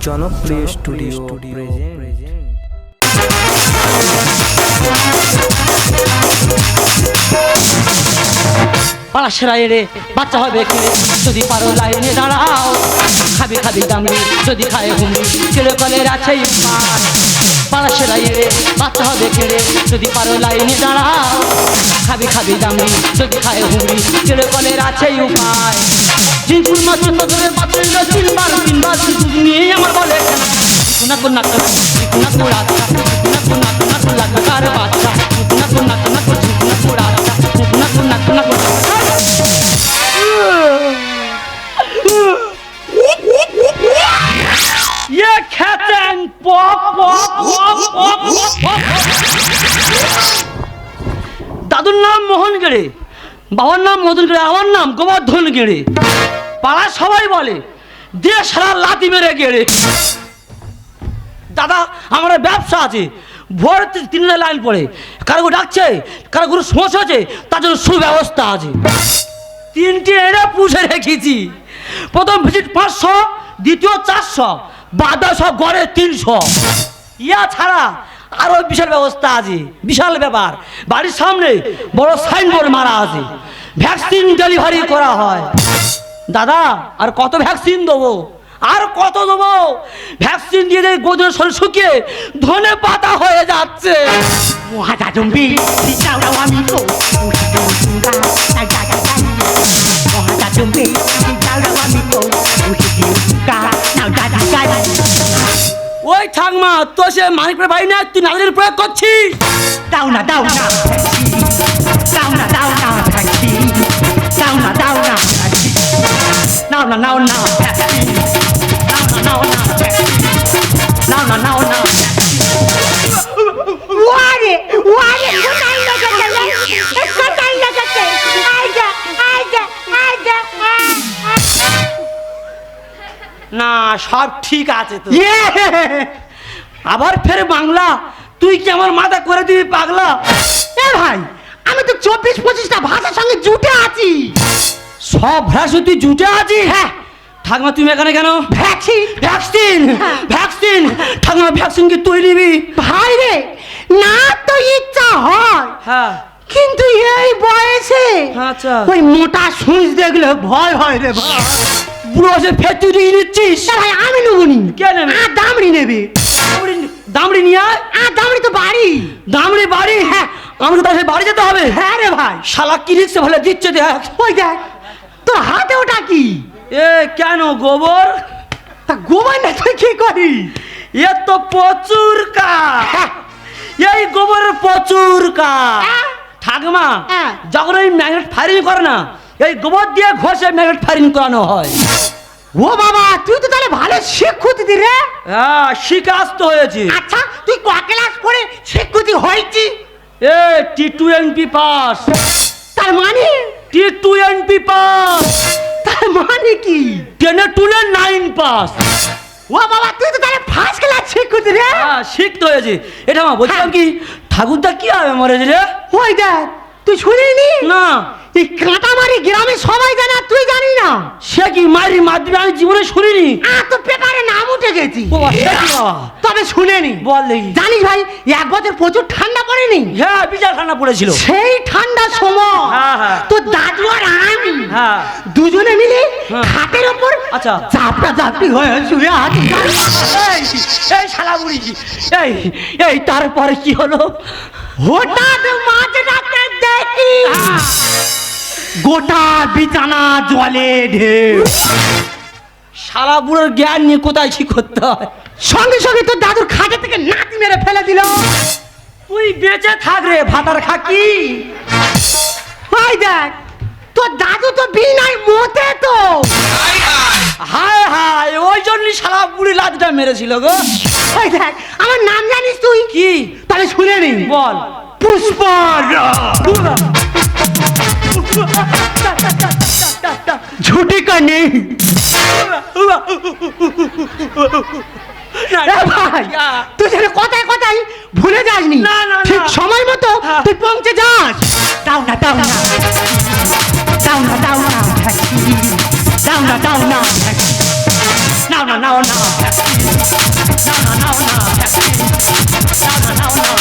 জনপ্রিয় studio present পালাসেরাই রে বাচ্চা হবে কে যদি পারো লাইনে দাঁড়াও খাবি খাবি দামড়ি যদি খায় হুমড়ি ছেলে কলের আছে পালাসেরাই রে বাচ্চা হবে কে রে যদি পারো লাইনে দাঁড়াও খাবি খাবি দামড়ি যদি খায় হুমড়ি ছেলে কলের আছে উপায় জিনপুর মাছ ধরে বাচ্চা তিনবার তিনবার নিয়ে আমার বলে কুনা কুনা কুনা কুনা কুনা কুনা কুনা কুনা কার বাচ্চা কুনা গেড়ে। বাবার নাম মদন গেড়ে, আমার নাম গোবর্ধন গেড়ে। পাড়া সবাই বলে, দে সারা লাতি মেরে গেড়ে। দাদা, আমার ব্যবসা আছে। ভোর তিনটে লাইন পড়ে। কারও ডাকছে, কারও কোনো সমস্যা আছে তার জন্য সুব্যবস্থা আছে। তিনটে এনে পুষে রেখেছি। প্রথম ভিজিট পাঁচশো, দ্বিতীয় চারশো, বাদা গড়ে তিনশো। ইয়া ছাড়া আরও বিশাল ব্যবস্থা আছে বিশাল ব্যাপার। বাড়ির সামনে বড় সাইনবোর্ড মারা আছে। ভ্যাকসিন ডেলিভারি করা হয়। দাদা, আর কত ভ্যাকসিন দেবো? আর কত দেবো? ভ্যাকসিন দিয়ে দিয়ে গোদের শরীর শুকিয়ে ধনে পাতা হয়ে যাচ্ছে। মহাজা জম্বি আমি ওই ঠাকমা তো সে মানিকপুরে ভাই না তুই নাগরিক প্রয়োগ করছিস। দাও না দাও না দাও না দাও না দাও না দাও না নাও না নাও না নাও না নাও না নাও না ওয়ারে না সব ঠিক আছে তো। আবার ফের বাংলা? তুই কি আমার মাথা করে দিবি পাগলা? এ ভাই আমি তো চব্বিশ পঁচিশটা ভাষার সঙ্গে জুটে আছি। সব ভ্রাস তুই জুটে আছিস? হ্যাঁ। ঠাকমা তুমি এখানে কেন? ভ্যাকসিন। ভ্যাকসিন? হ্যাঁ। ভ্যাকসিন? ঠাকমা ভ্যাকসিন কি তুই নিবি? ভাই রে না তো ইচ্ছা হয়। হ্যাঁ। কিন্তু এই বয়সে আচ্ছা। ওই মোটা সুঁচ দেখলে ভয় হয় রে ভাই। বুড়ো সে ফের তুই নিয়ে নিচ্ছিস? তা ভাই আমি নেবনি কে নেবে? আর দামড়ি নেবে। দামড়ি দামড়ি নিয়ে আয়। আর দামড়ি তো বাড়ি। দামড়ি বাড়ি? হ্যাঁ। আমাকে তাহলে বাড়ি যেতে হবে। হ্যাঁ রে ভাই। শালা কি রিক্সে ভালো দিচ্ছে দেখ। ওই দেখ তোর হাতে ওটা কি? এ কেন গোবর? তা গোবর না তুই কি করি এ তো প্রচুর কা এই গোবর প্রচুর কা হ্যাঁ। ঠাকমা হ্যাঁ। যখন এই ম্যাগনেট ফায়ারিং করে না এই গোবর দিয়ে ঘষে ম্যাগনেট ফায়ারিং করানো হয়। ও বাবা তুই তো তাহলে ভালো শিক্ষুতি দি রে। হ্যাঁ শিকাস্ত হয়েছি। আচ্ছা তুই ক ক্লাস পড়ে শিক্ষুতি হয়েছি A T two N P pass তার মানে? T two N P pass তার মানে কি? টেনে টুলে নাইন পাস ও বাবা তুই তো তাহলে ফার্স্ট ক্লাস শিক্ষুতি রে। হ্যাঁ শিখতে হয়েছি। এটা মা বলছিলাম। কি? ঠাকুরদা কি হবে মরেছে রে ওই দেখ তুই শুনিনি? না। এই কাঁটামারি গ্রামে সবাই জানে আর তুই জানি না। সে কি মারি মাধ্যমে আমি জীবনে শুনিনি? তো পেপারে নাম উঠে গেছি। ও সে কি বাবা? তবে শুনেনি। বল দেখি। জানিস ভাই এক বছর প্রচুর ঠান্ডা পড়েনি? হ্যাঁ বিশাল ঠান্ডা পড়েছিল। সেই ঠান্ডার সময় হ্যাঁ, হ্যাঁ। তো দাদু আর আমি হ্যাঁ। দুজনে মিলে। খাটের ওপর আচ্ছা। চাপড়া চাপড়ি হয়ে শুয়ে আছি। এই শালা বুড়ি এই এই তারপরে কি হলো? হঠাৎ দেখি গোটা বিছানা জলে ঢেউ। শালা বুড়োর জ্ঞান নিয়ে কোথায় কি করতে হয়? সঙ্গে সঙ্গে তো দাদুর খাটে থেকে নাতি মেরে ফেলে দিল। তুই বেঁচে থাক রে ভাতার খাকি। ভাই দেখ তোর দাদু তো বিনাই মতে তো। হায় হায় ওই জন্যই সারা বুড়ি লাদটা মেরেছিল গো। ভাই দেখ আমার নাম জানিস তুই? কি? তাহলে শুনে নি। বল। पुष्पा झूठेगा नहीं তুই যেন কথায় কথায় ভুলে যাসনি। ঠিক সময় মতো হ্যাঁ। তুই পৌঁছে যাস। দাও না দাও না। দাও না দাও না দাও না দাও না নাও না নাও না নাও না নাও না নাও না নাও না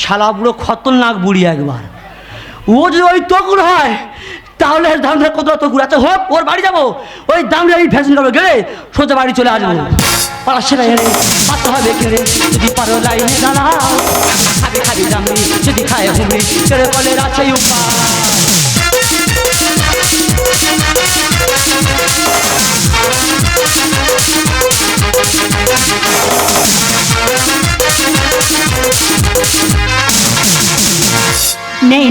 শালা বুড়ো খতরনাক বুড়ি একবার। ও যদি ওই তকুর হয়, তাহলে দামরা কত তো আছে? হোক, ওর বাড়ি যাব। ওই দামরা এই ফ্যাশন করব, গেলে সোজা বাড়ি চলে আসব। পাড়া সেলাই হেরে পাতা হবে খেলে যদি পারো লাইনে দাঁড়া। খাবি খাবি দামড়ি, যদি খায় হুমড়ি, কেড়ে বলে রাছে উপায়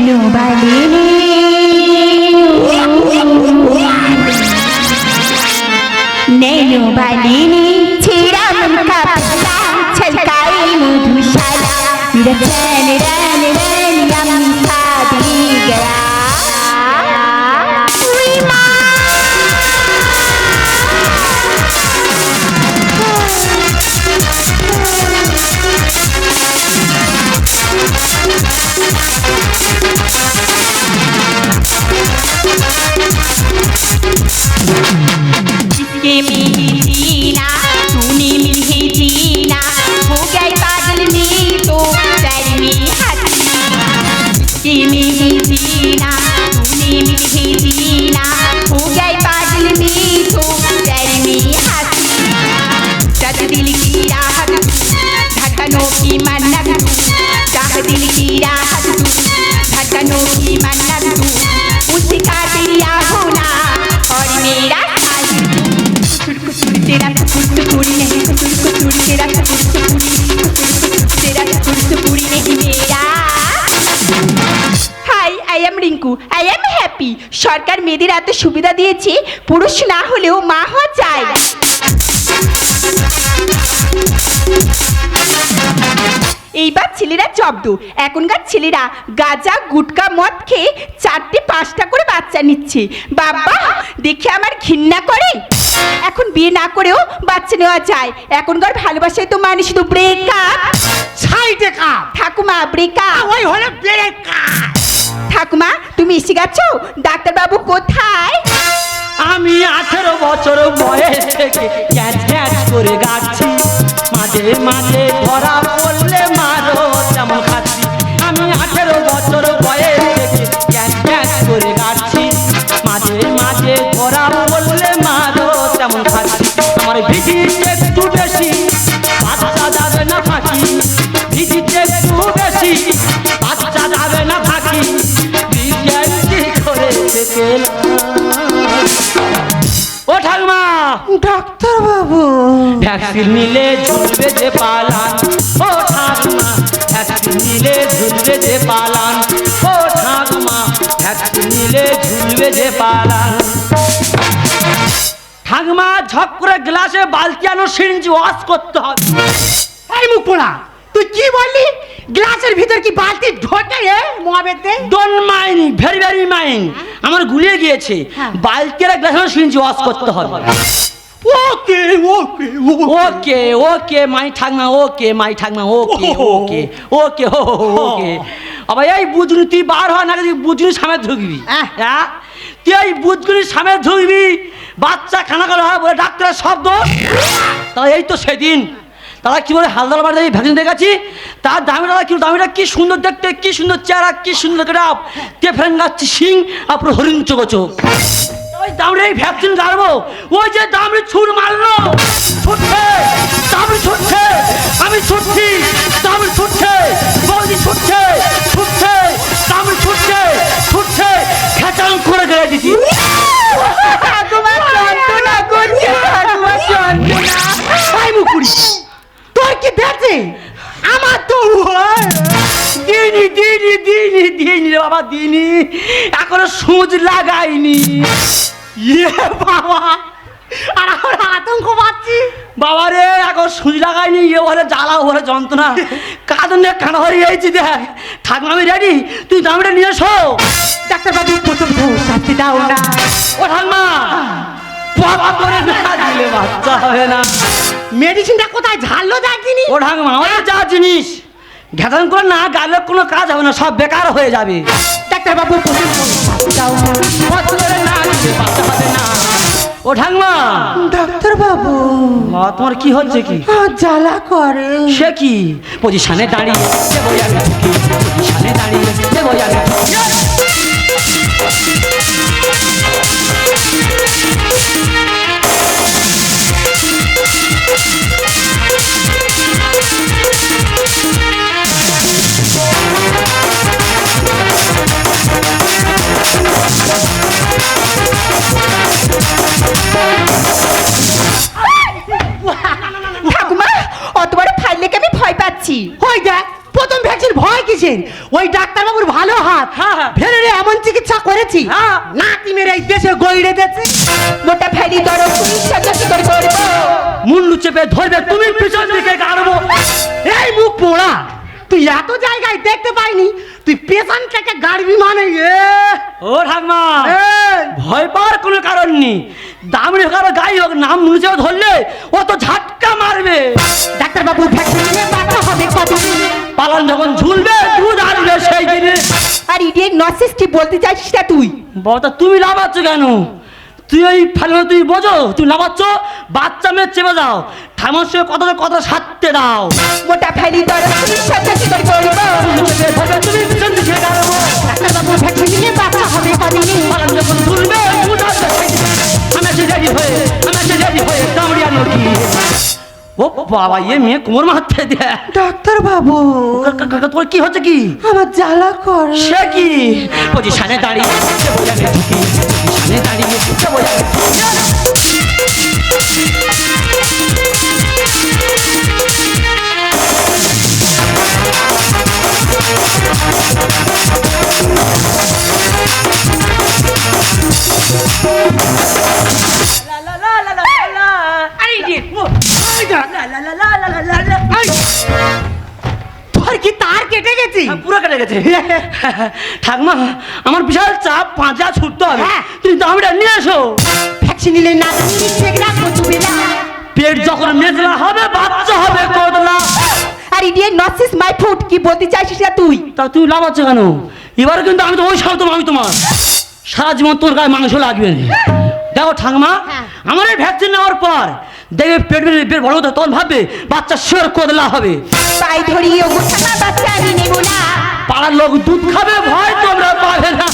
no baile সরকার মেয়েদের এত সুবিধা দিয়েছে পুরুষ না হলেও মা হওয়া চাই এইবার ছেলেরা জব্দ। এখনকার ছেলেরা গাজা গুটকা মদ খেয়ে চারটে পাঁচটা করে বাচ্চা নিচ্ছে। বাবা দেখে আমার ঘৃণা করে। এখন বিয়ে না করেও বাচ্চা নেওয়া যায়। এখনকার ভালোবাসায় তো মানে শুধু ব্রেকআপ সাইডে কাপ। ঠাকুমা ব্রেকআপ ওই হলো ব্রেকআপ ঠাকুমা, তুমি এসে গেছো? ডাক্তারবাবু কোথায়? আমি আঠেরো বছর বয়স থেকে ক্যাচ ক্যাচ করে গাচ্ছি মাঝে মাঝে ধরা ভ্যাকসিন নিলে ঝুলবে যে পালান। ও ঠাকুমা ভ্যাকসিন নিলে ঝুলবে যে পালান। ও ঠাকুমা ভ্যাকসিন নিলে ঝুলবে যে পালান। ঠাকুমা ঝক করে গ্লাসে বালতি আনো সিরিঞ্জ ওয়াশ করতে হবে। এই মুখ পোড়া তুই কি বললি? গ্লাসের ভিতর কি বালতি ঢোকে রে মহাবেদে? Don't mind very very mind আমার গুলিয়ে গিয়েছে। বালতি আর গ্লাসে সিরিঞ্জ ওয়াশ করতে হবে। ওকে ওকে ওকে ওকে মাই ঠাকমা ওকে মাই ঠাকমা ওকে ওকে ওকে ওকে আবার এই বুঝুনি তুই বার হয় না তুই বুঝুনি সামনে ঢুকবি। হ্যাঁ তুই এই বুঝগুলি সামনে ঢুকবি বাচ্চা খানা করা হয় বলে ডাক্তারের শব্দ তা এই তো সেদিন তারা কি বলে হালদার বাড়িতে এই ভ্যাকসিন দেখাচ্ছি তার দামিটা কি দামিটা কি সুন্দর দেখতে কি সুন্দর চেহারা কি সুন্দর গ্রাফ তে ফেরেঙ্গাচ্ছি সিং আপনার হরিণ চোখ চোখ ওই দামড়ে ভ্যাকসিন গাড়বো। ওই যে দামড়ে ছুট মারলো। ছুটছে দামড়ে ছুটছে আমি ছুটছি দামড়ে ছুটছে বৌদি ছুটছে ছুটছে দামড়ে ছুটছে ছুটছে খেচাং করে গেড়ে দিছি। ঠাকুমা যন্ত্রণা করছে ঠাকুমা যন্ত্রণা। এই মুকুড়ি তোর কি দেখছে আমার তো। দিনি দিনি দিনি দিনি বাবা দিনি। এখনও সুচ লাগাইনি। ইয়ে বাবা। আর আমরা আতঙ্ক পাচ্ছি। বাবা রে এখন সুচ লাগাইনি এ বলে জ্বালা বলে যন্ত্রণা। কাঁদনে কানা হয়ে যাইছি দেখ। ঠাকুমা আমি রেডি তুই দামটা নিয়ে এসো। ডাক্তার বাবু প্রথম তো শাস্তি দাও না। ও ঠাকুমা বাবা করে না দিলে বাচ্চা হবে না। মেডিসিনটা কোথায়? ঝাললো দেখিনি ও ঠাকুমা ওই যা জিনিস। ঘেতান করে না গালে কোনো কাজ হবে না সব বেকার হয়ে যাবে। ডাক্তার বাবু শাস্তি দাও না না বাচ্চা হবে না। ও ও ঠাকমা ডাক্তার বাবু মা তোমার কি হচ্ছে কি? জ্বালা করে। সে কি? পজিশনে দাঁড়িয়ে। দেবো পজিশনে দাঁড়িয়ে। দেবো ওই ডাক্তার বাবুর ভালো হাত। হ্যাঁ, হ্যাঁ। ফেরে রে এমন চিকিৎসা করেছি। হ্যাঁ। নাতি মেরে এই দেশে গইড়ে দেছে মোটা ফেলি ধরো। মুন্ডু চেপে ধরবে তুমি পিছন দিকে গাড়বো। এই মুখ পোড়া তুই এত জায়গায় দেখতে পাইনি তুই পেশেন্টটাকে গাড়বি মানে ও ঠাকমা ভয় পাওয়ার কোনো কারণ নেই। দামড়ি কারও গাই হোক নাম মুছে ধরলে ও তো ঝাটকা মারবে। ডাক্তার বাবু ভ্যাকসিন নিয়ে বাচ্চা হবে কতদিন? পালন যখন ঝুলবে দুধ আনবে সেই দিনে। আর ইডিয়েট নসিস কি বলতে চাইছিস না তুই? তুমি লাভ আছো কেন? তুই ওই ফেলে তুই বোঝো তুমি লাভাচ্ছ বাচ্চা মেয়ে চেপে যাও। ঠামার সঙ্গে কথা কথা সারতে দাও। মোটা ফাইলি সাথে করব তুমি পিছন দিকে বাবু নিয়ে হবে পালন যখন। আমি রেডি হয়ে আমি রেডি হয়ে নদী ও বাবা এ মেয়ে কোমর মারতে দেয় ডাক্তার বাবু তোর কি হচ্ছে কি? আমার জ্বালা করে। সে কি? পজিশনে দাঁড়িয়ে। সে বোঝাবে ঢুকি পজিশনে দাঁড়িয়ে সে বোঝাবে তোর ঠাকমা আমার বিশাল চাপ পাঁচা ছুটতে হবে। হ্যাঁ। তুমি দামটা নিয়ে এসো। ভ্যাকসিন নিলে না পেট যখন মেজলা হবে বাচ্চা হবে কোদলা। আর ইডিয়েট নসিস মাই ফুড কি বলতে চাইছিস না তুই? তা তুমি লাভাচ্ছ কেন? এবার কিন্তু আমি তো ওই সাথে আমি তোমার। সারা জীবন তোর গায়ে মাংস লাগবে দেখো ঠাকমা হ্যাঁ। আমার এই ভ্যাকসিন নেওয়ার পর দেখবে পেট পেট বড় হতো তখন ভাববে বাচ্চা শিওর কোদলা হবে। পাই ধরিয়ে বাচ্চা আমি নেব না। পাড়ার লোক দুধ খাবে ভয় তোমরা পাবে না।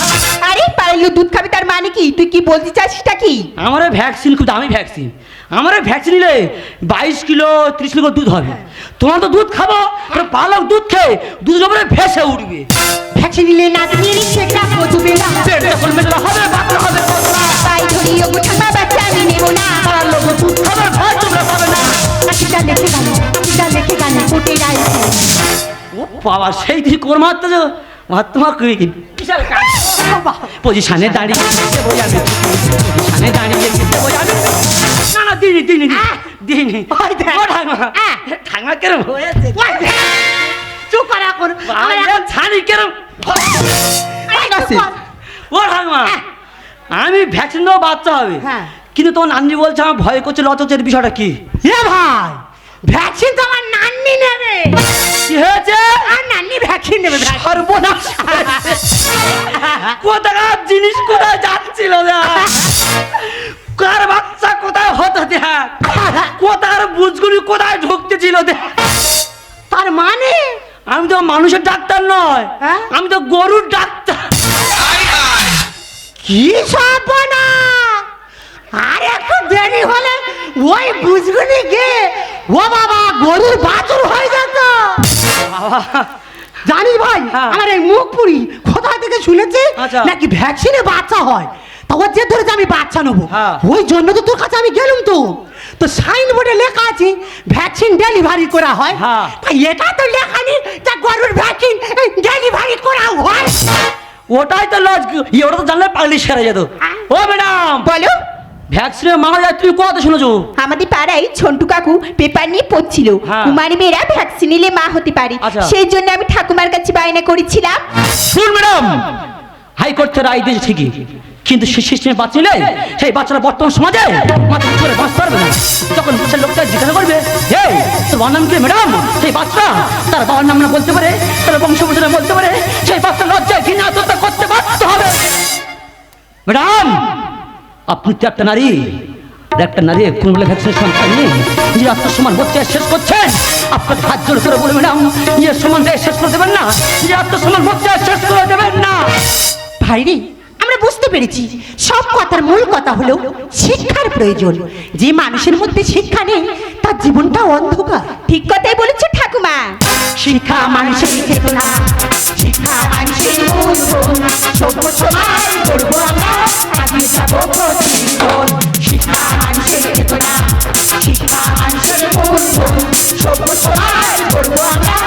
আরে পারল দুধ খাবি তার মানে কি? তুই কি বলতে চাইছিসটা কি? আমার ভ্যাকসিন খুব দামি ভ্যাকসিন আমার ভ্যাকসিন নিলে বাইশ কিলো ত্রিশ কিলো দুধ হবে। তোমার তো দুধ খাব পালক দুধ খেয়ে দুধের উপরে ভেসে উঠবে। ভ্যাকসিন নিলে না ঠিক রাখব তুমি না। মেজলা হবে বাচ্চা হবে পাই ধরিয়ে ওগো ঠামা বাচ্চা আমি নেব না। পাড়ার লোক দুধ খাবে ভয় তোমরা পাবে না। আশিটা লেখে গান আশিটা লেখে গান কোটে গাইছে ও বাবা সেই দিন কোর মারতে যে মহাত্মা করি কি বিশাল কাজ। পজিশনে দাঁড়িয়ে পজিশনে দাঁড়িয়ে না না দিনি দিনি দিনি ঠাকমা। হ্যাঁ। ঠাকমা কেরম? হয়েছে চুপ কর এখন। আমার এখন- ছানি কেরম? কর। ও ঠাকমা। আমি ভ্যাকসিন দেবো বাচ্চা হবে। হ্যাঁ। কিন্তু তোমার নান্নি বলছে আমার ভয় করছে লচকের বিষয়টা কি? এ ভাই ভ্যাকসিন তো আমার নান্নি নেবে কি হয়েছে? আর নান্নি ভ্যাকসিন নেবে সর্বনাশ কোথাকার জিনিস কোথায় যাচ্ছিল না কার বাচ্চা কোথায় হতো দেখ কোথার বুঝগুলি কোথায় ঢুকতেছিল দেখ তার মানে? আমি তো মানুষের ডাক্তার নয়। হ্যাঁ? আমি তো গরুর ডাক্তার। কি সর্বনা আর একটু দেরি হলে ওই বুঝগুলি গে ও বাবা গরুর বাছুর হয়ে যেত জানিস ভাই হ্যাঁ। আমার এই মুখ পুরি কোথা থেকে শুনেছি? আচ্ছা। নাকি ভ্যাকসিনে বাচ্চা হয়? তা ওর যে ধরেছে আমি বাচ্চা নেব। হ্যাঁ। ওই জন্য তো তোর কাছে আমি গেলুম তো। তো সাইন বোর্ডে লেখা আছে ভ্যাকসিন ডেলিভারি করা হয়। হ্যাঁ। তা এটা তো লেখা নেই তা গরুর ভ্যাকসিন ডেলিভারি করা হয়। ওটাই তো লজ ওটা তো জানলে পাগলি সেরে যেত। ও ম্যাডাম বলো। ভ্যাকসিনে মারা তুমি কথা শুনেছো? আমাদের পাড়ায় ছন্টু কাকু পেপার নিয়ে পড়ছিল। হ্যাঁ। কুমারী মেয়েরা ভ্যাকসিন নিলে মা হতে পারে। আচ্ছা। সেই জন্য আমি ঠাকুমার কাছে বায়না করেছিলাম। শুন ম্যাডাম হাইকোর্ট রায় দিয়েছে ঠিকই কিন্তু সেই সিস্টেমে বাচ্চা নিলে সেই বাচ্চারা বর্তমান সমাজে মাথা উঁচু করে বাঁচতে পারবে না। যখন সে লোকটা জিজ্ঞাসা করবে হে তোর বাবার নাম কি ম্যাডাম? সেই বাচ্চা তার বাবার নাম না বলতে পারে তার বংশ না বলতে পারে সেই বাচ্চা লজ্জায় ঘৃণা আত্মহত্যা করতে বাধ্য হবে। ম্যাডাম আপনি তো একটা নারী একটা নারী কোন বলে ভ্যাকসিনের সন্তান নেই? যে আত্মসম্মান হচ্ছে শেষ করছেন আপনাকে হাত জোর করে বলে ম্যাডাম যে সম্মানটা শেষ করে দেবেন না যে আত্মসম্মান হচ্ছে শেষ করে দেবেন না। ভাই রে আমরা বুঝতে পেরেছি। সব কথার মূল কথা হলো শিক্ষার প্রয়োজন। যে মানুষের মধ্যে শিক্ষা নেই তার জীবনটা অন্ধকার। ঠিক কথাই বলেছ ঠাকুমা। শিক্ষা মানুষের চেতনা শিক্ষা মানুষের সভ্য সমাজ করব আমরা আগে যাব প্রতিদিন শিক্ষা মানুষের চেতনা শিক্ষা মানুষের মূলধন সভ্য সমাজ করব আমরা